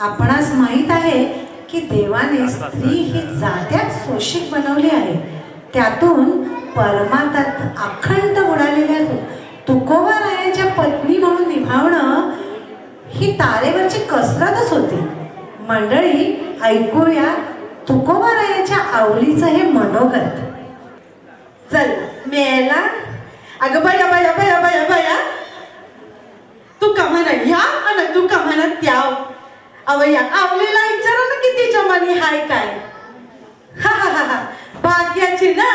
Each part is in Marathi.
आपणास माहीत आहे की देवाने स्त्री ही जात्यात शोषिक बनवली आहे. त्यातून परमातात अखंड बुडालेल्या तुकोबा रायाच्या पत्नी म्हणून निभावणं ही तारेवरची कसरतच होती. मंडळी ऐकूया तुकोबा रायाच्या आवलीचं हे मनोगत. चल मेला. अगं बया बया बया बया बया. तू का म्हणा ह्या आणि तू अव या आवलीला विचारा ना किती जमानी हाय काय. हा हा हा हा. भाग्याची ना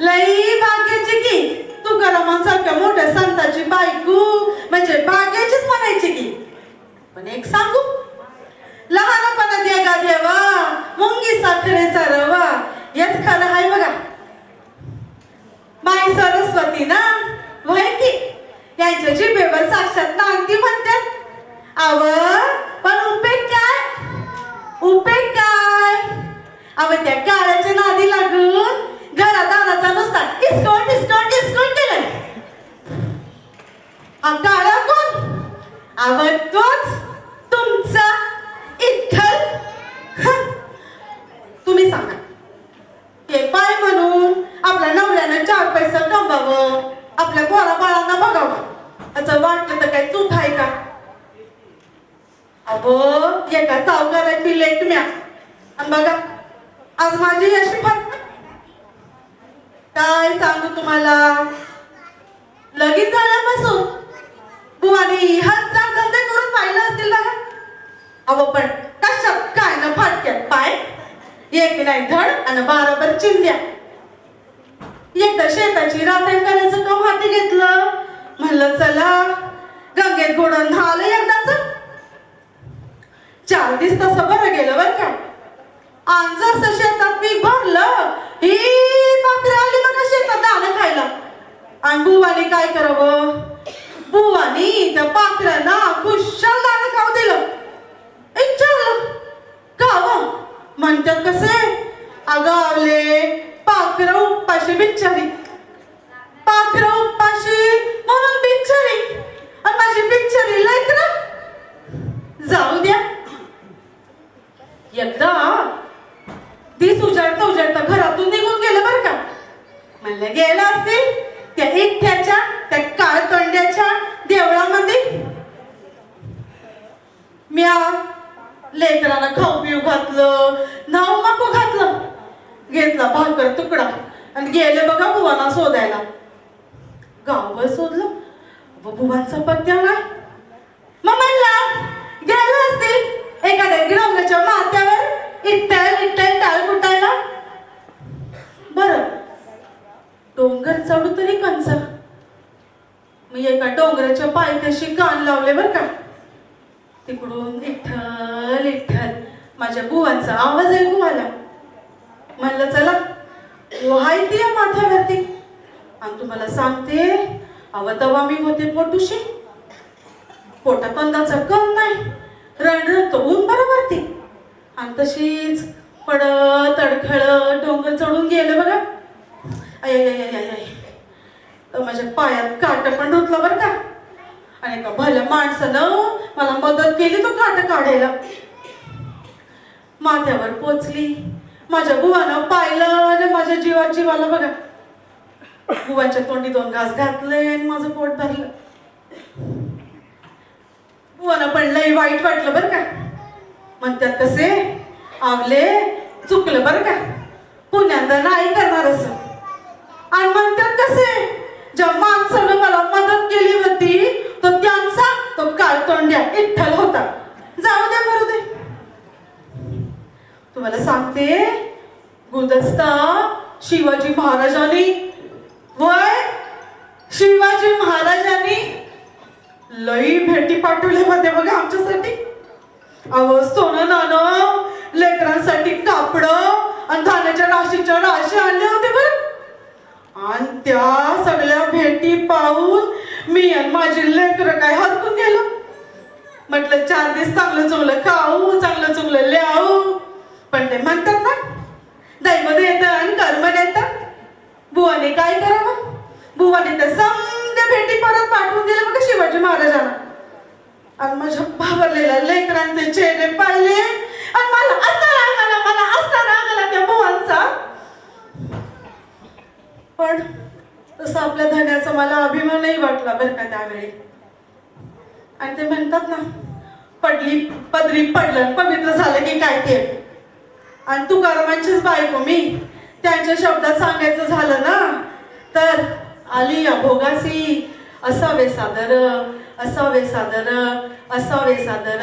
लई भाग्याची की. तुकारामांसारख्या सारख्या मोठ्या संताची बायको म्हणजे भाग्याचीच म्हणायची की. पण एक सांगू लहानपणा द्या गा देवा मुंगी साखरे सरवा हेच खरं हाय बघा. माय सरस्वती ना वय की. यांच्या जिभेवर साक्षात नांदी म्हणतात आव पण उपेग काय उपेग काय अव त्या काळाच्या नादी लागून घरा दाराचा नुसता डिस्काउंट डिस्काउंट डिस्काउंट केलं काळा कोण? अव तोच तुमचा इठ्ठल तुम्ही सांगा. हे पाय म्हणून आपल्या नवऱ्यानं चार पैसे कमवावं आपल्या पोरा बाळांना बघावं. असं वाटलं तर काही चूक आहे का? अहो एका सावकाराची लेट म्या. आणि बघा आज माझी अशी काय सांगू तुम्हाला? लगीन झाल्यापासून बुवाने हजार धंदे करून पाहिलं असतील बघा अहो पण कशात काय ना फाटक्यात पाय? एक नाही धड आणि बाराभर चिंध्या. एकदा शेताची रात्र करायचं काम हाती घेतलं? म्हणलं चला गंगेत गोडून झालं एकदाच. चार दिवस तसं बरं गेलं बरं का? आणि असं शेतात पीक भरलं ही पाखरं आली बघा शेतात दाणं खायला आणि बुवाने काय करावं? बुवानी त्या पाखरांना खुशाल दाणं खाऊ दिलं. विचारलं खाव. म्हणतात कसे? अगावले पाखरं उपाशी बिचारी पाखरं उपाशी म्हणून बिचारी आणि माझी बिचारी लेकर जाऊ द्या. एकदा दिस उजाडता उजाडता घरातून निघून गेलं बरं का. म्हणलं गेलं असतील? त्या एकट्याच्या त्या काळतोंड्याच्या देवळामध्ये म्या लेकराला खाऊ पिऊ घातलं नाव माको घातलं. घेतला भाकर तुकडा आणि गेले बघा बुवाना शोधायला. गावभर शोधलं. व बुवांचा पत्त्या नाही मग म्हणला गेलं असतील एखाद्या ग्रामच्या माथ्यावर इट्टल इट्टल टाळ कुटायला बर डोंगर चढू तरी कंच मी एका डोंगराच्या पायथ्याशी कान लावले बर का. तिकडून इठ्ठल इठ्ठल माझ्या बुवांचा आवाज ऐकू आला म्हणलं चला ओ हाय या माथ्यावरती. आणि तुम्हाला सांगते अव तवा मी होते पोटूशी. पोटात अंदाचा कम नाही. रणरण तो ऊन बरोबर ती आणि तशीच पडत अडखळत डोंगर चढून गेलं बघा. आय आय माझ्या पायात काट पण धुतलं बरं का? आणि का भल्या माणसानं मला मदत केली तो काट काढायला. माथ्यावर पोचली. माझ्या बुवानं पाहिलं आणि माझ्या जीवात जीवाला बघा. बुवांच्या तोंडी दोन घास घातले आणि माझं पोट भरलं. बुवानं पण लई वाईट वाटलं बरं का? म्हणतात कसे आवले चुकलं बरं का? पुण्यांदा नाही करणार असं. आणि म्हणतात कसे? ज्या माणसानं मला मदत केली होती तो त्यांचा तो काळतोंड्या इठ्ठल होता. जाऊ द्या मरू दे. तुम्हाला सांगते गुलदस्ता शिवाजी महाराजांनी वय शिवाजी महाराजांनी लई भेटी पाठवल्या होत्या बघा आमच्यासाठी. अहो सोनं नाणं लेकरांसाठी कापड आणि धान्याच्या राशीच्या राशी आणल्या होते आणि त्या सगळ्या भेटी पाहून मी आणि माझी लेकर काय हरकून गेलो? म्हटलं चार दिवस चांगलं चुंगलं खाऊ चांगलं चुंगलं ल्याऊ. पण ते म्हणतात ना दैवत येतं आणि कर्म येतात बुवाने काय करावं? बुवाने तर समजा भेटी परत पाठवून दिलं बघा शिवाजी महाराजांना. आणि माझ्या भावरलेल्या लेकरांचे चेहरे पाहिले आणि मला असा राग आला मला असा राग आला त्या भावांचा पण तसं आपल्या धन्याचा मला लागला बरं का त्यावेळी? आणि ते म्हणतात ना पडली पदरी पडलं पवित्र झालं की काय ते? आणि तुकारामांचीच बायको मी त्यांच्या शब्दात सांगायचं झालं ना तर आली या भोगासी असावे सादर असावे सादर असावे सादर.